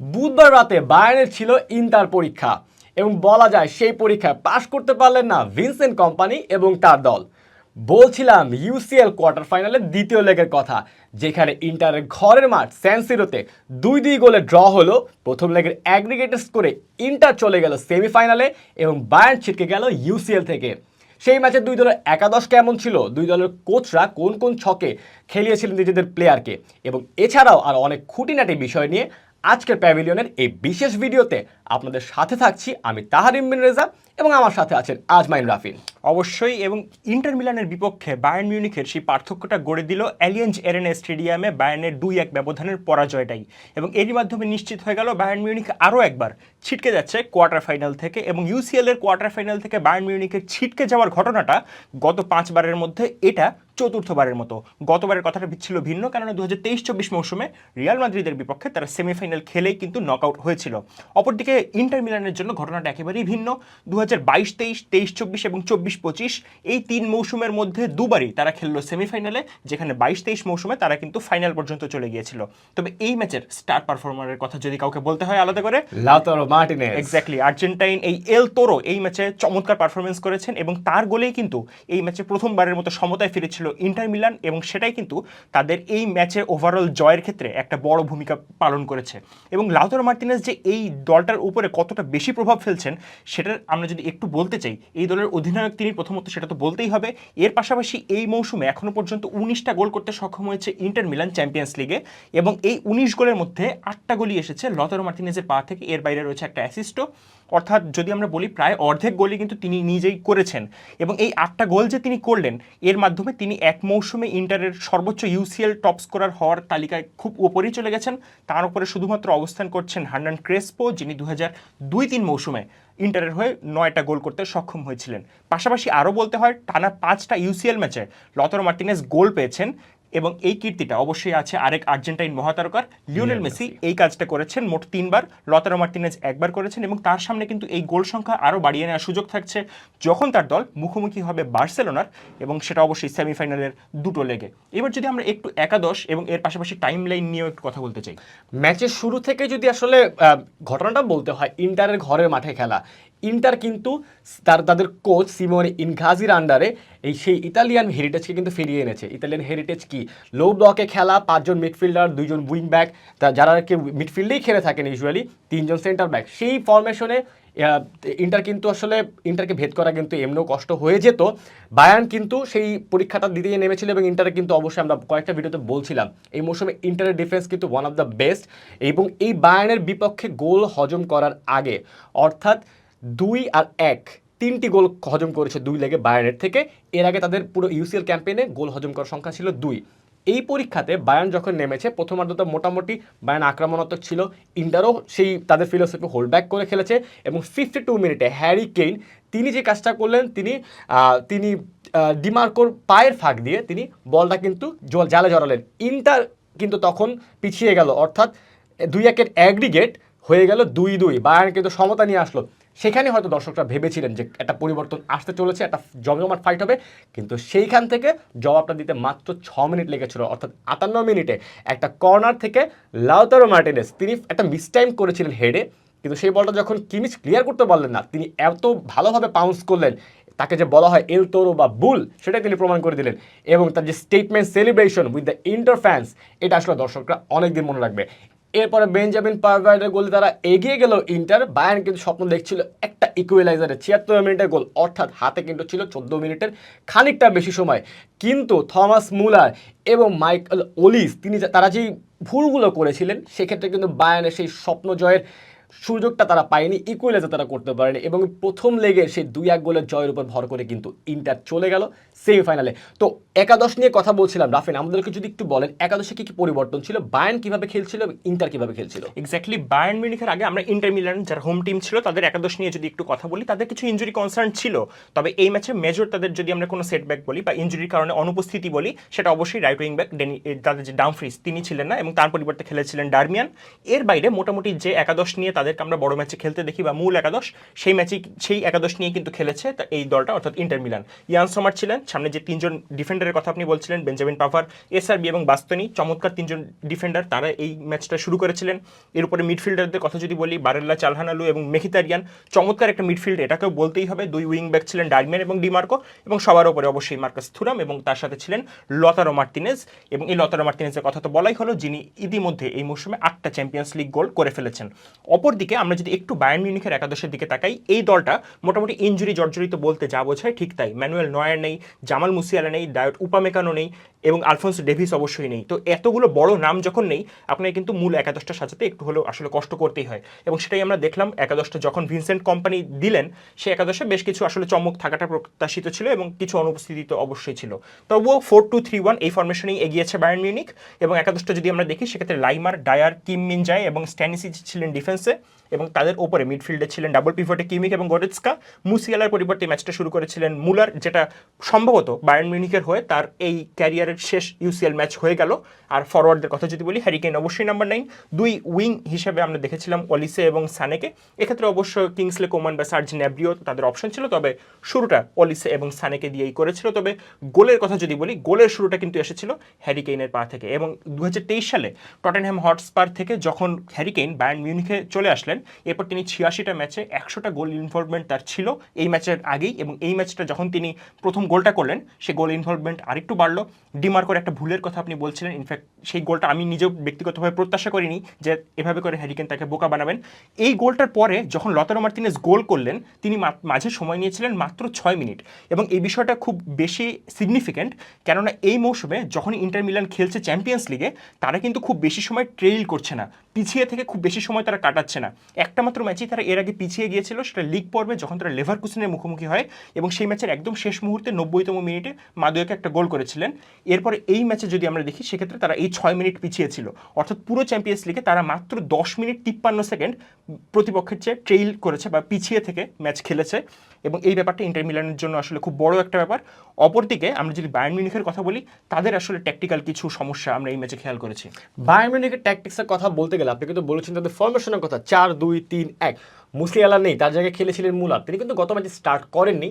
বুধবার রাতে বায়ার্নের ছিল ইন্টার পরীক্ষা এবং বলা যায় সেই পরীক্ষায় পাশ করতে পারলেন না ভিনসেন্ট কোম্পানি এবং তার দল। বলছিলাম ইউসিএল কোয়ার্টার ফাইনালের দ্বিতীয় লেগের কথা, যেখানে ইন্টারের ঘরের মাঠ স্যানসিরোতে দুই দুই গোলে ড্র হলো। প্রথম লেগের অ্যাগ্রিগেটেড স্কোরে ইন্টার চলে গেল সেমিফাইনালে এবং বায়ান ছিটকে গেল ইউসিএল থেকে। সেই ম্যাচে দুই দলের একাদশ কেমন ছিল? দুই দলের কোচরা কোন কোন ছকে খেলিয়েছিলেন নিজেদের প্লেয়ারকে এবং এছাড়াও আর অনেক খুঁটিনাটি বিষয় নিয়ে আজকের প্যাভিলিয়নের এই বিশেষ ভিডিওতে আপনাদের সাথে থাকছি আমি তাহার রেজা এবং আমার সাথে আছেন আজমাইন রাফিন অবশ্যই, এবং ইন্টার মিলানের বিপক্ষে বায়ার্ন মিউনিখের সেই পার্থক্যটা গড়ে দিল অ্যালিয়েন্স এরেনা স্টেডিয়ামে বায়ার্নের দুই এক ব্যবধানের পরাজয়টাই। এবং এরই মাধ্যমে নিশ্চিত হয়ে গেল বায়ার্ন মিউনিখ আরও একবার ছিটকে যাচ্ছে কোয়ার্টার ফাইনাল থেকে এবং ইউসিএল এর কোয়ার্টার ফাইনাল থেকে বায়ার্ন মিউনিখের ছিটকে যাওয়ার ঘটনাটা গত পাঁচবারের মধ্যে এটা চতুর্থবারের মতো। গতবারের কথাটা ছিল ভিন্ন, কেননা দু হাজার তেইশ চব্বিশ মৌসুমে রিয়াল মাদ্রিদের বিপক্ষে তারা সেমিফাইনাল খেলেই কিন্তু নকআউট হয়েছিল। অপরদিকে ইন্টার মিলানের জন্য ঘটনাটা একেবারেই ভিন্ন। দু হাজার হাজার বাইশ তেইশ তেইশ চব্বিশ এবং চব্বিশ পঁচিশ এই তিন মৌসুমের মধ্যে দুবারই তারা খেললো সেমিফাইনালে যেখানে বাইশ তেইশ মৌসুমে তারা কিন্তু ফাইনাল পর্যন্ত চলে গিয়েছিল। তবে এই ম্যাচের স্টার পারফরমারের কথা যদি কাউকে বলতে হয় আলাদা করে মার্টিনেজ। এক্স্যাক্টলি আর্জেন্টাইন এই এল তোরো এই ম্যাচে চমৎকার পারফরমেন্স করেছেন এবং তার গোলেই কিন্তু এই ম্যাচে প্রথমবারের মতো সমতায় ফিরেছিল ইন্টার মিলান এবং সেটাই কিন্তু তাদের এই ম্যাচে ওভারঅল জয়ের ক্ষেত্রে একটা বড় ভূমিকা পালন করেছে। এবং লাউতারো মার্টিনেজ যে এই দলটার উপরে কতটা বেশি প্রভাব ফেলছেন সেটার আমরা যদি একটু বলতে চাই, এই দলের অধিনায়ক তিনি প্রথমত সেটা তো বলতেই হবে। এর পাশাপাশি এই মৌসুমে এখনও পর্যন্ত উনিশটা গোল করতে সক্ষম হয়েছে ইন্টার মিলান চ্যাম্পিয়ন্স লিগে এবং এই উনিশ গোলের মধ্যে আটটা গোলই এসেছে। লতারো মার্টিনেজের পা থেকে এর বাইরে রয়েছে একটা অ্যাসিস্টও অর্থাৎ যদি আমরা বলি প্রায় অর্ধেক গোলই কিন্তু তিনি নিজেই করেছেন এবং এই আটটা গোল যে তিনি করলেন, এর মাধ্যমে তিনি এক মৌসুমে ইন্টারের সর্বোচ্চ ইউসিএল টপ স্কোরার হওয়ার তালিকায় খুব উপরেই চলে গেছেন। তার উপরে শুধুমাত্র অবস্থান করছেন হান্ডান ক্রেসপো, যিনি দু হাজার দুই তিন মৌসুমে ইন্টারের হয়ে নয়টা গোল করতে সক্ষম হয়েছিলেন। পাশাপাশি আরও বলতে হয়, টানা পাঁচটা ইউসিএল ম্যাচে লতর মার্টিনেস গোল পেয়েছেন। এবং এই কীর্তিটা অবশ্যই আছে আরেক আর্জেন্টাইন মহাতারকার লিওনেল মেসি। এই কাজটা করেছেন মোট তিনবার। লতারো মার্টিনেজ একবার করেছেন এবং তার সামনে কিন্তু এই গোল সংখ্যা আরও বাড়িয়ে নেওয়ার সুযোগ থাকছে যখন তার দল মুখোমুখি হবে বার্সেলোনার এবং সেটা অবশ্যই সেমিফাইনালের দুটো লেগে। এবার যদি আমরা একটু একাদশ এবং এর পাশাপাশি টাইম লাইন নিয়েও একটু কথা বলতে চাই। ম্যাচের শুরু থেকে যদি আসলে ঘটনাটা বলতে হয় ইন্টারের ঘরের মাঠে খেলা ইন্টার কিন্তু তার, তাদের কোচ সিমোনে ইনঘাজির আন্ডারে এই সেই ইতালিয়ান হেরিটেজকে কিন্তু ফিরিয়ে এনেছে। ইতালিয়ান হেরিটেজ কি? লো ব্লকে খেলা, পাঁচজন মিডফিল্ডার দুইজন উইং ব্যাক যারা কেউ মিডফিল্ডেই খেলে থাকেন ইউজুয়ালি তিনজন সেন্টার ব্যাক সেই ফরমেশনে ইন্টার কিন্তু আসলে, ইন্টারকে ভেদ করা কিন্তু এমনিও কষ্ট হয়ে যেত। বায়ান কিন্তু সেই পরীক্ষাটা দিতে গিয়ে নেমেছিল এবং ইন্টারে কিন্তু অবশ্যই আমরা কয়েকটা ভিডিওতে বলছিলাম, এই মৌসুমে ইন্টারের ডিফেন্স কিন্তু ওয়ান অফ দ্য বেস্ট এবং এই বায়ানের বিপক্ষে গোল হজম করার আগে, অর্থাৎ দুই আর এক, তিনটি গোল হজম করেছে দুই লেগে বায়ানের থেকে। এর আগে তাদের পুরো ইউসিএল ক্যাম্পেইনে গোল হজম করার সংখ্যা ছিল দুই। এই পরীক্ষাতে বায়ান যখন নেমেছে প্রথমার্ধতে মোটামুটি বায়ান আক্রমণাত্মক ছিল। ইন্টারও সেই তাদের ফিলোসফি হোল্ড ব্যাক করে খেলেছে এবং ফিফটি টু মিনিটে হ্যারি কেইন, তিনি যে কাজটা করলেন, তিনি তিনি ডিমার্কোর পায়ের ফাঁক দিয়ে তিনি বলটা কিন্তু জল- জালে জড়ালেন। ইন্টার কিন্তু তখন পিছিয়ে গেল, অর্থাৎ দুই একের অ্যাগ্রিগেট হয়ে গেল দুই দুই। বায়ান কিন্তু সমতা নিয়ে আসলো। সেখানে হয়তো দর্শকরা ভেবেছিলেন যে একটা পরিবর্তন আসতে চলেছে, একটা জমজমাট ফাইট হবে, কিন্তু সেইখান থেকে জবাবটা দিতে মাত্র ছ মিনিট লেগেছিল। অর্থাৎ আটান্ন মিনিটে একটা কর্নার থেকে লাউতারো মার্টিনেস, তিনি একটা মিসটাইম করেছিলেন হেডে কিন্তু সেই বলটা যখন কিমিচ ক্লিয়ার করতে পারলেন না, তিনি এত ভালোভাবে পাউন্স করলেন, তাকে যে বলা হয় এল তোরো বা বুল সেটাই তিনি প্রমাণ করে দিলেন। এবং তার যে statement celebration with the Inter fans এটা আসলে দর্শকরা অনেকদিন মনে রাখবে। এরপরে বেঞ্জামিন পারভার্ডের গোলে তারা এগিয়ে গেল ইন্টার। বায়ান কিন্তু স্বপ্ন দেখছিল একটা ইকুয়েলাইজারের ছিয়াত্তর মিনিটের গোল, অর্থাৎ হাতে কিন্তু ছিল চোদ্দ মিনিটের খানিকটা বেশি সময়। কিন্তু থমাস মুলার এবং মাইকেল ওলিস, তিনি তারা যেই ভুলগুলো করেছিলেন, সেক্ষেত্রে কিন্তু বায়ানের সেই স্বপ্ন জয়ের সুযোগটা তারা পায়নি ইকুয়ালাইজার তারা করতে পারেনি এবং প্রথম লেগে সেই দুই এক গোলের জয়ের উপর ভর করে কিন্তু ইন্টার চলে গেল সেমিফাইনালে তো একাদশ নিয়ে কথা বলছিলাম, রাফিন, আমাদেরকে যদি একটু বলেন, একাদশে কি কি পরিবর্তন ছিল বায়ান কীভাবে খেলছিল এবং ইন্টার কীভাবে খেলছিল? এক্স্যাক্টলি বায়ার্ন মিউনিখের আগে আমরা ইন্টার মিলান, যারা হোম টিম ছিল, তাদের একাদশ নিয়ে যদি একটু কথা বলি, তাদের কিছু ইঞ্জুরি কনসার্ন ছিল। তবে এই ম্যাচে মেজর তাদের যদি আমরা কোনো সেটব্যাক বলি বা ইঞ্জুরির কারণে অনুপস্থিতি বলি, সেটা অবশ্যই রাইট উইং ব্যাক ডেনি তাদের যে ডামফ্রিজ তিনি ছিলেন না এবং তার পরিবর্তে খেলেছিলেন ডারমিয়ান এর বাইরে মোটামুটি যে একাদশ নিয়ে তাদেরকে আমরা বড় ম্যাচে খেলতে দেখি বা মূল একাদশ, সেই ম্যাচে সেই একাদশ নিয়ে কিন্তু খেলেছে এই দলটা, অর্থাৎ ইন্টার মিলান। ইয়ান সোমার ছিলেন, সামনে যে তিনজন ডিফেন্ডারের কথা আপনি বলছিলেন, বেঞ্জামিন পাভার, এসআরবি এবং বাস্তনি, চমৎকার তিনজন ডিফেন্ডার তারা এই ম্যাচটা শুরু করেছিলেন। এর উপরে মিডফিল্ডারদের কথা যদি বলি, বারেল্লা, চালহানালু এবং মেখিতারিয়ান চমৎকার একটা মিডফিল্ড, এটাকেও বলতেই হবে। দুই উইং ব্যাক ছিলেন ডার্মিয়ান এবং ডিমার্কো এবং সবার উপরে অবশ্যই মার্কাস থুরাম এবং তার সাথে ছিলেন লতারো মার্টিনেজ এবং এই লতারো মার্টিনেজের কথা তো বলাই হলো, যিনি ইতিমধ্যে এই মৌসুমে আটটা চ্যাম্পিয়ন্স লিগ গোল করে ফেলেছেন। অপরদিকে আমরা যদি একটু বায়ার্ন মিউনিখের একাদশের দিকে তাকাই, এই দলটা মোটামুটি ইঞ্জুরি জর্জরিত বলতে যা বোঝায় ঠিক তাই। ম্যানুয়েল নয়ার নেই, জামাল মুসিয়ালা নেই ডায়ট উপামেকানো নেই এবং আলফোন্স ডেভিস অবশ্যই নেই। তো এতগুলো বড় নাম যখন নেই, আপনাকে কিন্তু মূল একাদশটা সাজাতে একটু হলেও আসলে কষ্ট করতেই হয়। এবং সেটাই আমরা দেখলাম একাদশটা যখন ভিনসেন্ট কোম্পানি দিলেন সেই একাদশে বেশ কিছু আসলে চমক থাকাটা প্রত্যাশিত ছিল এবং কিছু অনুপস্থিতি তো অবশ্যই ছিল। তবুও ফোর টু থ্রি ওয়ান এই ফরমেশনেই এগিয়েছে বায়ার্ন মিউনিক এবং একাদশটা যদি আমরা দেখি, সেক্ষেত্রে লাইমার, ডায়ার, কিম মিনজাই এবং স্ট্যানিসি ছিলেন ডিফেন্সে এবং তাদের ওপরে মিডফিল্ডে ছিলেন ডাবল পিভটে কিমিক এবং গরেৎস্কা মুসিয়ালার পরিবর্তে ম্যাচটা শুরু করেছিলেন মুলার, যেটা সম্ভবত বায়ার্ন মিউনিকের হয়ে তার এই ক্যারিয়ারের শেষ ইউসিএল ম্যাচ হয়ে গেল। আর ফরওয়ার্ডদের কথা যদি বলি হ্যারিকেন অবশ্যই নাম্বার নাইন দুই উইং হিসেবে আমরা দেখেছিলাম অলিসে এবং সানেকে এক্ষেত্রে অবশ্য কিংসলে কোমান বা সার্জ ন্যাব্রিও তাদের অপশন ছিল, তবে শুরুটা অলিসে এবং সানেকে দিয়েই করেছিল। তবে গোলের কথা যদি বলি, গোলের শুরুটা কিন্তু এসেছিল হ্যারিকেইনের পা থেকে। এবং দু হাজার তেইশ সালে টটেনহ্যাম হটস্পার থেকে যখন হ্যারিকেইন বায়ার্ন মিউনিখে চলে আসলেন এরপর তিনি ছিয়াশিটা ম্যাচে একশোটা গোল ইনভলভমেন্ট তার ছিল। এই ম্যাচের আগেই এবং এই ম্যাচটা যখন তিনি প্রথম গোলটা করলেন, সে গোল ইনভলভমেন্ট আরেকটু বাড়লো। ডিমার্কোর একটা ভুলের কথা আপনি বলছিলেন ইনফ্যাক্ট সেই গোলটা আমি নিজেও ব্যক্তিগতভাবে প্রত্যাশা করিনি যে এভাবে করে হ্যারিকেন তাকে বোকা বানাবেন। এই গোলটার পরে যখন লতারো মার্টিনেজ গোল করলেন, তিনি মাঝে সময় নিয়েছিলেন মাত্র ছয় মিনিট এবং এই বিষয়টা খুব বেশি সিগনিফিক্যান্ট কেননা এই মৌসুমে যখন ইন্টার মিলান খেলছে চ্যাম্পিয়ন্স লিগে তারা কিন্তু খুব বেশি সময় ট্রেইল করছে না। পিছিয়ে থেকে খুব বেশি সময় তারা কাটাচ্ছে না। একটা মাত্র ম্যাচেই তারা এর আগে পিছিয়ে গিয়েছিল, সেটা লিগ পর্বে যখন তারা লেভার কুসিনের মুখোমুখি হয় এবং সেই ম্যাচের একদম শেষ মুহূর্তে নব্বইতম মিনিটে মাদুয়াকে একটা গোল করেছিলেন। এরপরে এই ম্যাচে যদি আমরা দেখি, সেক্ষেত্রে তারা এই ছয় মিনিট পিছিয়ে ছিল। অর্থাৎ পুরো চ্যাম্পিয়ন্স লিগে তারা মাত্র দশ মিনিট তিপ্পান্ন সেকেন্ড প্রতিপক্ষের চেয়ে ট্রেইল করেছে বা পিছিয়ে থেকে ম্যাচ খেলেছে। এবং এই ব্যাপারটা ইন্টার মিলানের জন্য আসলে খুব বড় একটা ব্যাপার। অপরদিকে আমরা যদি বায়ার্ন মিউনিখের কথা বলি, তাদের আসলে ট্যাকটিক্যাল কিছু সমস্যা আমরা এই ম্যাচে খেয়াল করেছি। বায়ার্ন মিউনিখের ট্যাকটিক্সের কথা বলতে গেলে আপনি কিন্তু বলেছেন তাদের ফরমেশনের কথা, চার, দুই, তিন, এক। মুসলিয়ালা নেই, তার জায়গায় খেলেছিলেন মুলার তিনি কিন্তু গত ম্যাচে স্টার্ট করেননি।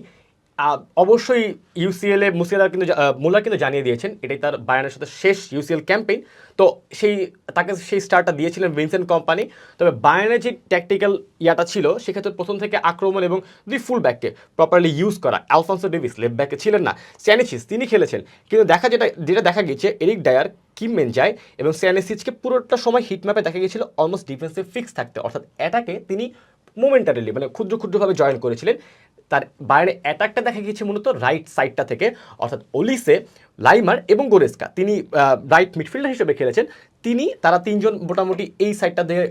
অবশ্যই ইউসিএল মুসিয়ালা কিন্তু জা- কিন্তু জানিয়ে দিয়েছেন, এটাই তার বায়ানের সাথে শেষ ইউসিএল ক্যাম্পেইন তো সেই, তাকে সেই স্টারটা দিয়েছিলেন ভিনসেন্ট কোম্পানি তবে বায়ানের যে ট্যাকটিক্যাল ইয়াটা ছিল, সেক্ষেত্রে প্রথম থেকে আক্রমণ এবং দুই ফুল ব্যাককে প্রপারলি ইউজ করা অ্যালফন্সো ডেভিস লেফট ব্যাকে ছিলেন না। স্যানিচিস তিনি খেলেছেন, কিন্তু দেখা যেটা যেটা দেখা গেছে এরিক ডায়ার কিম মেনজাই এবং স্যানিসিচকে পুরোটা সময় হিটম্যাপে দেখা গিয়েছিল অলমোস্ট ডিফেন্সিভ ফিক্স থাকতে। অর্থাৎ অ্যাটাকে তিনি মোমেন্টারিলি মানে ক্ষুদ্র ক্ষুদ্রভাবে জয়েন করেছিলেন। তার বাইরে অ্যাটাকটা দেখা গিয়েছে মূলত রাইট সাইডটা থেকে। অর্থাৎ ওলিসে লাইমার এবং গোরেস্কা তিনি রাইট মিডফিল্ডার হিসেবে খেলেছেন। তিনি, তারা তিনজন মোটামুটি এই সাইডটা দিয়ে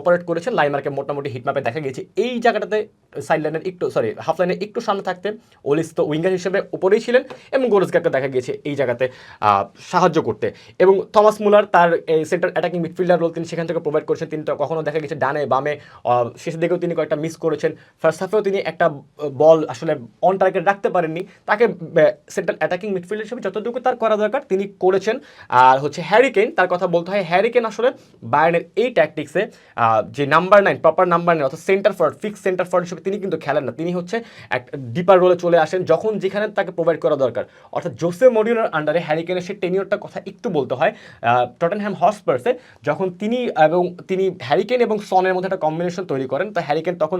অপারেট করেছেন। লাইমারকে মোটামুটি হিটম্যাপে দেখা গিয়েছে। এই জায়গাটাতে সাইড লাইনের একটু সরি হাফ লাইনের একটু সামনে থাকতে ওলিস তো উইঙ্গার হিসেবে উপরেই ছিলেন এবং গোরেস্কাকে দেখা গিয়েছে এই জায়গাতে সাহায্য করতে। এবং থমাস মুলার তার সেন্টার অ্যাটাকিং মিডফিল্ডার রোল তিনি সেখান থেকে প্রোভাইড করেছেন। তিনি তো কখনো দেখা গেছে ডানে, বামে শেষের দিকেও তিনি কয়েকটা মিস করেছেন। ফার্স্ট হাফেও তিনি একটা বল আসলে অন টার্গেট রাখতে পারেননি। তাকে সেন্ট্রাল অ্যাটাকিং মিডফিল্ডার হিসেবে যতটুকু তার করা দরকার তিনি করেছেন। আর হচ্ছে হ্যারিকেন তার কথা বলতে হয় হ্যারিকেন আসলে বায়ার্নের এই ট্যাকটিক্সে যে number nine proper number nine অর্থাৎ centre forward fix centre forward হিসেবে তিনি কিন্তু খেলেন না। তিনি হচ্ছে এক ডিপার রোলে চলে আসেন, যখন যেখানে তাকে প্রোভাইড করা দরকার। অর্থাৎ জোসে মডিউলার আন্ডারে হ্যারিকেনের সেই টেনিয়রটার কথা একটু বলতে হয় টটেনহ্যাম হসপার্সে যখন তিনি এবং তিনি হ্যারিকেন এবং সনের মধ্যে একটা কম্বিনেশন তৈরি করেন, তো হ্যারিকেন তখন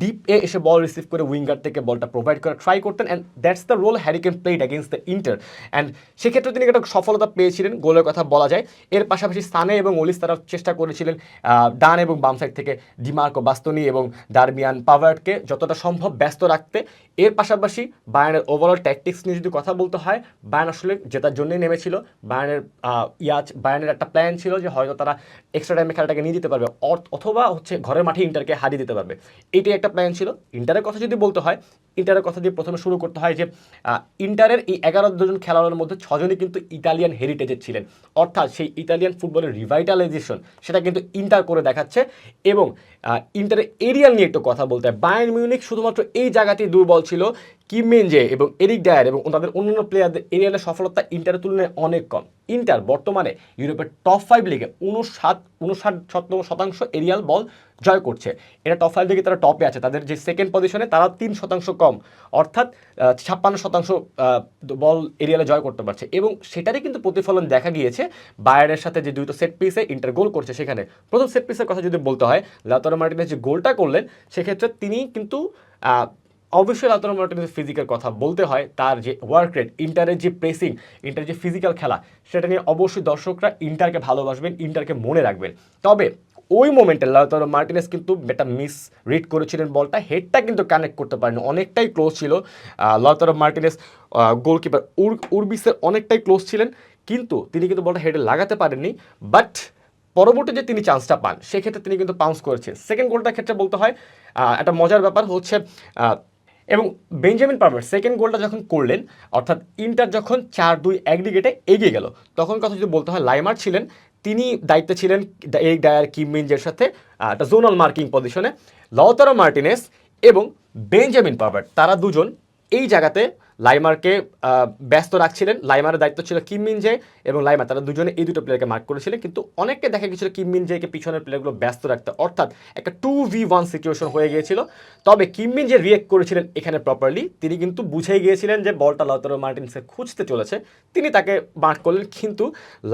ডিপ এ এসে বল রিসিভ করে উইঙ্গার থেকে বলটা প্রোভাইড করার ট্রাই করতেন and that's the role Harry Kane played against the Inter and সেক্ষেত্রে তিনি একটা সফলতা পেয়েছিলেন, গোলের কথা বলা যায়। এর পাশাপাশি সানে এবং ওলিস তারা চেষ্টা করেছিলেন ডান এবং বাম সাইড থেকে ডিমার্কো বাস্তনি এবং ডারমিয়ান পাভার্টকে যতটা সম্ভব ব্যস্ত রাখতে। এর পাশাপাশি বায়ানের ওভারঅল ট্যাকটিক্স নিয়ে যদি কথা বলতে হয় বায়ান আসলে জেতার জন্যই নেমেছিল। বায়ানের ইয়াজ বায়ানের একটা প্ল্যান ছিল যে হয়তো তারা এক্সট্রা টাইমে খেলাটাকে নিয়ে যেতে পারবে। অথবা হচ্ছে ঘরের মাঠে ইন্টারকে হারিয়ে দিতে পারবে। এটাই একটা প্ল্যান ছিল। ইন্টারের কথা যদি বলতে হয় ইন্টারের কথা দিয়ে প্রথমে শুরু করতে হয় যে ইন্টারের এই এগারো দুজন খেলোয়াড়ের মধ্যে ছজনই কিন্তু ইতালিয়ান হেরিটেজের ছিলেন। অর্থাৎ সেই ইতালিয়ান ফুটবলের রিভাইটালাইজেশন সেটা কিন্তু ইন্টার করে দেখাচ্ছে এবং আহ, ইন্টারের এরিয়াল নিয়ে একটু কথা বলতে হয়। বায়ার্ন মিউনিক শুধুমাত্র এই জায়গাতেই দুর্বল ছিল। কিম মেনজে এবং এরিক ডায়ার এবং তাদের অন্যান্য প্লেয়ারদের এরিয়ালের সফলতা ইন্টারের তুলনায় অনেক কম। ইন্টার বর্তমানে ইউরোপের টপ ফাইভ লিগে উনষাট উনষাট শতাংশ এরিয়াল বল জয় করছে। এটা টপ ফাইভ লিগে তারা টপে আছে। তাদের যে সেকেন্ড পজিশনে তারা তিন শতাংশ কম। অর্থাৎ ছাপ্পান্ন শতাংশ বল এরিয়ালে জয় করতে পারছে। এবং সেটারই কিন্তু প্রতিফলন দেখা গিয়েছে বায়ারের সাথে যে দুটো সেট পিসে ইন্টার গোল করছে সেখানে। প্রথম সেট পিসের কথা যদি বলতে হয় লাউতারো মার্টিনের যে গোলটা করলেন, সেক্ষেত্রে তিনি কিন্তু অবশ্যই লাউতারো মার্টিনের ফিজিক্যাল কথা বলতে হয়। তার যে ওয়ার্ক রেট ইন্টারের যে প্রেসিং ইন্টারের যে ফিজিক্যাল খেলা, সেটা নিয়ে অবশ্যই দর্শকরা ইন্টারকে ভালোবাসবেন, ইন্টারকে মনে রাখবেন। তবে ওই মোমেন্টে লাউতারো মার্টিনেস কিন্তু একটা মিস রিড করেছিলেন বলটা হেডটা কিন্তু কানেক্ট করতে পারেনি, অনেকটাই ক্লোজ ছিল। লাউতারো মার্টিনেস গোলকিপার উর, উর্বিসের অনেকটাই ক্লোজ ছিলেন, কিন্তু তিনি কিন্তু বলটা হেডে লাগাতে পারেননি। বাট পরবর্তী যে তিনি চান্সটা পান, সেক্ষেত্রে তিনি কিন্তু পাউন্স করেছেন। সেকেন্ড গোলটার ক্ষেত্রে বলতে হয় একটা মজার ব্যাপার হচ্ছে এবং বেঞ্জামিন পার্ভার সেকেন্ড গোলটা যখন করলেন, অর্থাৎ ইন্টার যখন চার দুই একদিকেটে এগিয়ে গেল, তখন কথা যদি বলতে হয়, লাইমার ছিলেন, তিনি দায়িত্বে ছিলেন এই ডায়ার কিম সাথে একটা জোনাল মার্কিং পজিশনে লতারো মার্টিনেস এবং বেঞ্জামিন পার্ভার তারা দুজন এই জায়গাতে লাইমারকে ব্যস্ত রাখছিলেন। লাইমারের দায়িত্ব ছিল কিম মিন জে এবং লাইমার, তারা দুজনে এই দুটো প্লেয়ারকে মার্ক করেছিলেন। কিন্তু অনেককে দেখা গেছিল কিম মিনজেকে পিছনের প্লেয়ারগুলো ব্যস্ত রাখতে। অর্থাৎ একটা টু ভি ওয়ান সিচুয়েশন হয়ে গিয়েছিল। তবে কিম মিন যে রিয়েক্ট করেছিলেন এখানে প্রপারলি তিনি কিন্তু বুঝে গিয়েছিলেন যে বলটা লতারো মার্টিনসে খুঁজতে চলেছে। তিনি তাকে মার্ক করলেন। কিন্তু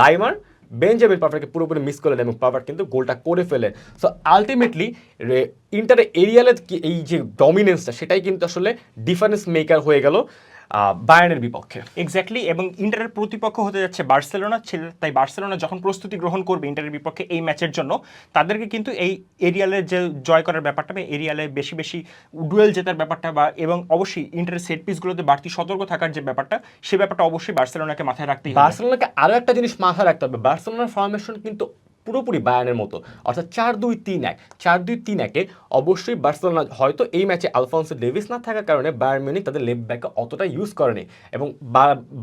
লাইমার বেঞ্জামিন পারফারকে পুরোপুরি মিস করলেন এবং পারফার কিন্তু গোলটা করে ফেলেন সো আলটিমেটলি ইন্টারে এরিয়ালের এই যে ডমিনেন্সটা সেটাই কিন্তু আসলে ডিফারেন্স মেকার হয়ে গেল। বায়ার্নের বিপক্ষে। এক্স্যাক্টলি এবং ইন্টারের প্রতিপক্ষ হতে যাচ্ছে বার্সেলোনা। ছিল তাই বার্সেলোনা যখন প্রস্তুতি গ্রহণ করবে ইন্টারের বিপক্ষে এই ম্যাচের জন্য তাদেরকে কিন্তু এই এরিয়ালের যে জয় করার ব্যাপারটা বা এরিয়ালে বেশি বেশি ডুয়েল জেতার ব্যাপারটা বা এবং অবশ্যই ইন্টারের সেট পিসগুলোতে বাড়তি সতর্ক থাকার যে ব্যাপারটা সেই ব্যাপারটা অবশ্যই বার্সেলোনাকে মাথায় রাখতেই হবে। বার্সেলোনাকে আরও একটা জিনিস মাথায় রাখতে হবে। বার্সেলোনার ফরমেশন কিন্তু পুরোপুরি বায়ানের মতো। অর্থাৎ চার দুই তিন এক। চার দুই তিন একে অবশ্যই বার্সেলোনা হয়তো এই ম্যাচে আলফান্সো ডেভিস না থাকার কারণে বায়ার মিউনিক তাদের লেফট ব্যাকে অতটা ইউজ করেনি। এবং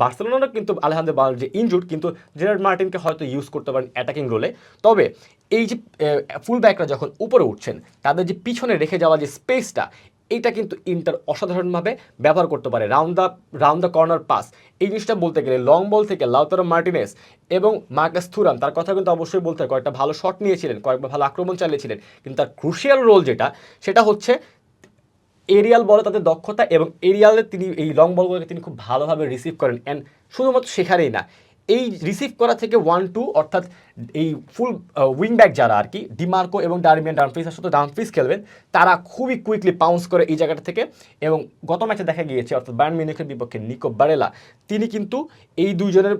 বার্সেলোনারও কিন্তু আলহামদে বাল যে ইনজুড কিন্তু জেরার্ড মার্টিনকে হয়তো ইউজ করতে পারেন অ্যাটাকিং রোলে। তবে এই যে ফুল ব্যাকরা যখন উপরে উঠছেন, তাদের যে পিছনে রেখে যাওয়া যে স্পেসটা এটা কিন্তু ইন্টার অসাধারণভাবে ব্যবহার করতে পারে। Round the round the corner pass এই জিনিসটা বলতে গেলে লং বল থেকে লাউতারো মার্টিনেস এবং মার্কাস থুরাম তার কথা কিন্তু অবশ্যই বলতে হয়, কয়েকটা ভালো শট নিয়েছিলেন কয়েকবার ভালো আক্রমণ চালিয়েছিলেন। কিন্তু তার ক্রুশিয়াল রোল যেটা, সেটা হচ্ছে এরিয়াল বলে তাদের দক্ষতা এবং এরিয়ালে তিনি, এই লং বলগুলোকে তিনি খুব ভালোভাবে রিসিভ করেন। অ্যান্ড শুধুমাত্র সেখানেই না এই রিসিভ করা থেকে ওয়ান টু অর্থাৎ এই ফুল উইং ব্যাক যারা আর কি ডিমার্কো এবং ডারমিয়ান ডানফ্রিসের সাথে ডানফ্রিস খেলবেন, তারা খুবই কুইকলি পাউন্স করে এই জায়গাটা থেকে। এবং গত ম্যাচে দেখা গিয়েছে, অর্থাৎ বায়ার্ন মিউনিখের বিপক্ষে নিকো বারেলা তিনি কিন্তু এই দুইজনের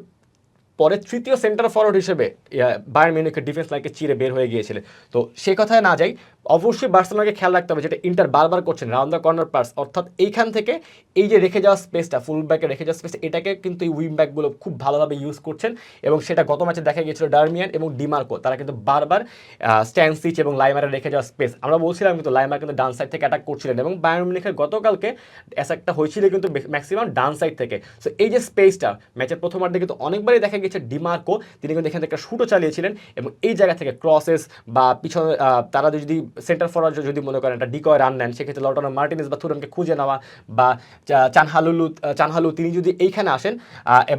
পরে তৃতীয় সেন্টার ফরওয়ার্ড হিসেবে বায়ার মিউনিখের ডিফেন্স লাইনকে চিরে বের হয়ে গিয়েছিলেন। তো সে কথায় না যাই অবশ্যই বার্সেলোনাকে খেয়াল রাখতে হবে যেটা ইন্টার বারবার করছেন রাউন্ড দ্য কর্নার পার্স অর্থাৎ এইখান থেকে এই যে রেখে যাওয়া স্পেসটা ফুল ব্যাকে রেখে যাওয়া স্পেস এটাকে কিন্তু এই উইং ব্যাকগুলো খুব ভালোভাবে ইউজ করছেন এবং সেটা গত ম্যাচে দেখা গিয়েছিল ডারমিয়ান এবং ডিমার্কো তারা কিন্তু বারবার স্ট্যান্সিচ এবং লাইমারে রেখে যাওয়া স্পেস আমরা বলছিলাম কিন্তু লাইমার কিন্তু ডান সাইড থেকে অ্যাটাক করছিলেন এবং বায়ার মিউনিখের গতকালকে অ্যাটাকটা হয়েছিল কিন্তু ম্যাক্সিমাম ডান সাইড থেকে। সো এই যে স্পেসটা ম্যাচের প্রথমার্ধে কিন্তু অনেকবারই দেখা গেছে ডিমার্কো তিনি কিন্তু এখান থেকে শুটও চালিয়েছিলেন এবং এই জায়গা থেকে ক্রসেস বা পিছনে তারা যদি সেন্টার ফরওয়ার্ড যদি মনে করেন একটা ডিকয় রান নেন, সেক্ষেত্রে লটনো মার্টিনেস বা থুরামকে খুঁজে নেওয়া বা চানহালুলু চানহালু, তিনি যদি এইখানে আসেন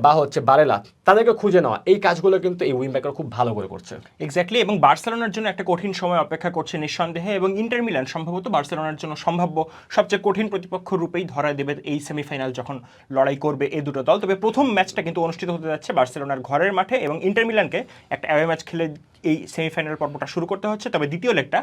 বা হচ্ছে বারেলা, তাদেরকে খুঁজে নেওয়া, এই কাজগুলো কিন্তু এই উইংব্যাকার খুব ভালো করে করছে। এক্স্যাক্টলি এবং বার্সেলোনার জন্য একটা কঠিন সময় অপেক্ষা করছে নিঃসন্দেহে, এবং ইন্টার মিলান সম্ভবত বার্সেলোনার জন্য সম্ভাব্য সবচেয়ে কঠিন প্রতিপক্ষ রূপেই ধরা দেবে এই সেমিফাইনাল যখন লড়াই করবে এই দুটো দল। তবে প্রথম ম্যাচটা কিন্তু অনুষ্ঠিত হতে যাচ্ছে বার্সেলোনার ঘরের মাঠে, এবং ইন্টার মিলানকে একটা অ্যাওয়ে ম্যাচ খেলে এই সেমিফাইনাল পর্বটা শুরু করতে হচ্ছে। তবে দ্বিতীয় লেগটা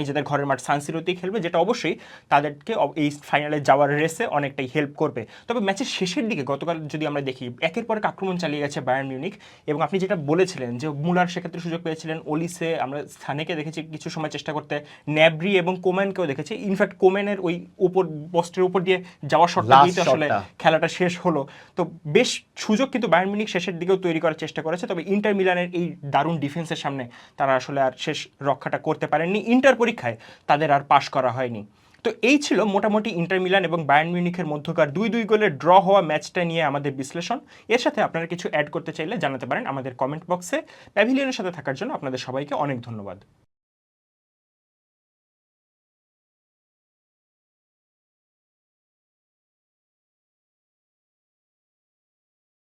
নিজেদের ঘরের মাঠ সানসিরোতেই খেলবে যেটা অবশ্যই তাদেরকে এই ফাইনালে যাওয়ার রেসে অনেকটাই হেল্প করবে। তবে ম্যাচের শেষের দিকে গতকাল যদি আমরা দেখি একের পর এক আক্রমণ চালিয়ে গেছে বায়ার্ন মিউনিক এবং আপনি যেটা বলেছিলেন যে মুলার সেক্ষেত্রে সুযোগ পেয়েছিলেন ওলিসে আমরা স্থানেকে দেখেছি কিছু সময় চেষ্টা করতে ন্যাব্রি এবং কোম্যানকেও দেখেছি। ইনফ্যাক্ট কোম্যানের ওই উপর পোস্টের উপর দিয়ে যাওয়ার শটটা দিতে আসলে খেলাটা শেষ হলো। তো বেশ সুযোগ কিন্তু বায়ার্ন মিউনিক শেষের দিকেও তৈরি করার চেষ্টা করেছে তবে ইন্টার মিলানের এই দারুণ ডিফেন্সের সামনে তারা আসলে আর শেষ রক্ষাটা করতে পারেননি। ইন্টার পরীক্ষায় তাদের আর পাশ করা হয়নি। তো এই ছিল মোটামুটি ইন্টার মিলান এবং বায়ান মিউনিখের মধ্যকার দুই দুই গোলের ড্র হওয়া ম্যাচটা নিয়ে আমাদের বিশ্লেষণ। এর সাথে আপনারা কিছু অ্যাড করতে চাইলে জানাতে পারেন আমাদের কমেন্ট বক্সে প্যাভিলিয়নের সাথে থাকার জন্য আপনাদের সবাইকে অনেক ধন্যবাদ।